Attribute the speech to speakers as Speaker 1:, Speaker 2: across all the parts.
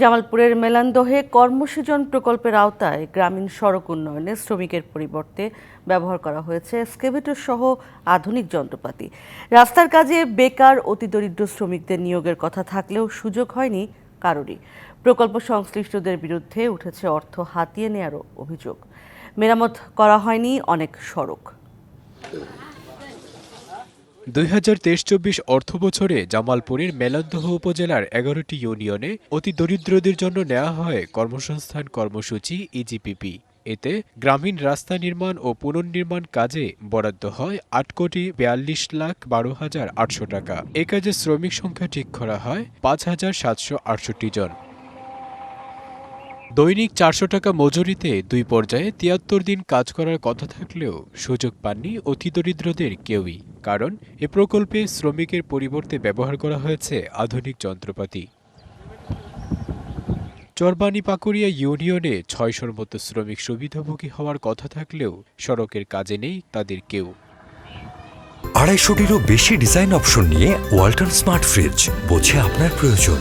Speaker 1: জামালপুরের মেলান্দহে কর্মসৃজন প্রকল্পের আওতায় গ্রামীণ সড়ক উন্নয়নে শ্রমিকের পরিবর্তে ব্যবহার করা হয়েছে এক্সকেভেটর সহ আধুনিক যন্ত্রপাতি। রাস্তার কাজে বেকার, অতিদরিদ্র শ্রমিকদের নিয়োগের কথা থাকলেও সুযোগ হয়নি কারোরই। প্রকল্প সংশ্লিষ্টদের বিরুদ্ধে উঠেছে অর্থ হাতিয়ে নেয়ারও অভিযোগ। মেরামত করা হয়নি অনেক সড়ক।
Speaker 2: দুই হাজার তেইশ চব্বিশ অর্থ বছরে জামালপুরের মেলান্দহ উপজেলার এগারোটি ইউনিয়নে অতি দরিদ্রদের জন্য নেওয়া হয় কর্মসংস্থান কর্মসূচি ইজিপিপি এতে গ্রামীণ রাস্তা নির্মাণ ও পুনর্নির্মাণ কাজে বরাদ্দ হয় আট কোটি বিয়াল্লিশ লাখ বারো হাজার আটশো টাকা। এ কাজে শ্রমিক সংখ্যা ঠিক করা হয় পাঁচ হাজার সাতশো আটষট্টি জন। দৈনিক চারশো টাকা মজুরিতে দুই পর্যায়ে তিয়াত্তর দিন কাজ করার কথা থাকলেও সুযোগ পাননি অতিদরিদ্রদের কেউই। কারণ এ প্রকল্পে শ্রমিকের পরিবর্তে ব্যবহার করা হয়েছে আধুনিক যন্ত্রপাতি। চরবানি পাকুড়িয়া ইউনিয়নে ছয়শোর মতো শ্রমিক সুবিধাভোগী হওয়ার কথা থাকলেও সড়কের কাজে নেই তাদের কেউ।
Speaker 3: আড়াইশোটিরও বেশি ডিজাইন অপশন নিয়ে ওয়ালটন স্মার্ট ফ্রিজ, বোঝে আপনার প্রয়োজন।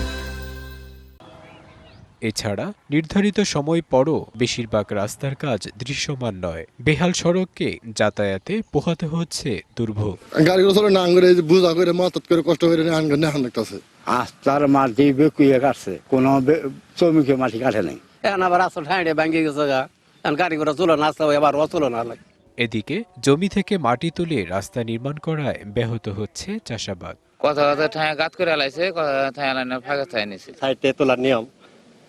Speaker 2: এছাড়া নির্ধারিত সময় পরও বেশিরভাগ রাস্তার কাজ দৃশ্যমান নয়। বেহাল সড়ককে যাতায়াতে পোহাতে হচ্ছে দুর্ভোগ।
Speaker 4: গাড়িগুলো চলে না করে বুঝা করে মাতাত করে কষ্ট করে আন নেহান লাগতেছে
Speaker 5: আস্তার মাটি বেকুয়ে কাটছে। কোনো শ্রমিকে মাটি কাটে নাই।
Speaker 6: এখন আবার আসল ঠাঁড়ে ভাঙ্গি গেছে গা। এখন গাড়ি ঘোড়া চলো না আসতে এবার অচলো না লাগে।
Speaker 2: এদিকে জমি থেকে মাটি তুলে রাস্তা নির্মাণ করায় ব্যাহত হচ্ছে চাষাবাদ।
Speaker 7: কথা কথা ঠায় গাত করে লাইছে কথা ঠায় লাইনে ফাঁকা ঠায় নিছে।
Speaker 8: সাইডে তোলার নিয়ম।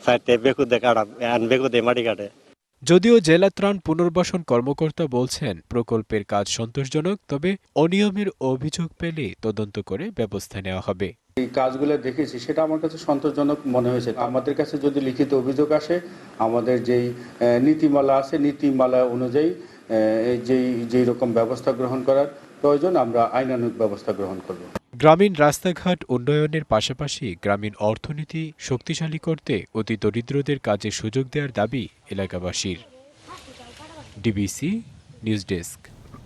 Speaker 8: সাইডে বেকু দিয়ে কাটা আর মাটি কাটে
Speaker 2: যদিও জেলা ত্রাণ পুনর্বাসন কর্মকর্তা বলছেন প্রকল্পের কাজ সন্তোষজনক তবে অনিয়মের অভিযোগ পেলে তদন্ত করে ব্যবস্থা নেওয়া হবে।
Speaker 9: এই কাজগুলো দেখেছি সেটা আমার কাছে সন্তোষজনক মনে হয়েছে। আমাদের কাছে যদি লিখিত অভিযোগ আসে আমাদের যেই নীতিমালা আছে নীতিমালা অনুযায়ী এই যেই যেই রকম ব্যবস্থা গ্রহণ করার প্রয়োজন আমরা আইনানুগ ব্যবস্থা গ্রহণ করব।
Speaker 2: গ্রামীণ রাস্তাঘাট উন্নয়নের পাশাপাশি গ্রামীণ অর্থনীতি শক্তিশালী করতে অতি দরিদ্রদের কাজে সুযোগ দেওয়ার দাবি এলাকাবাসীর। DBC news desk.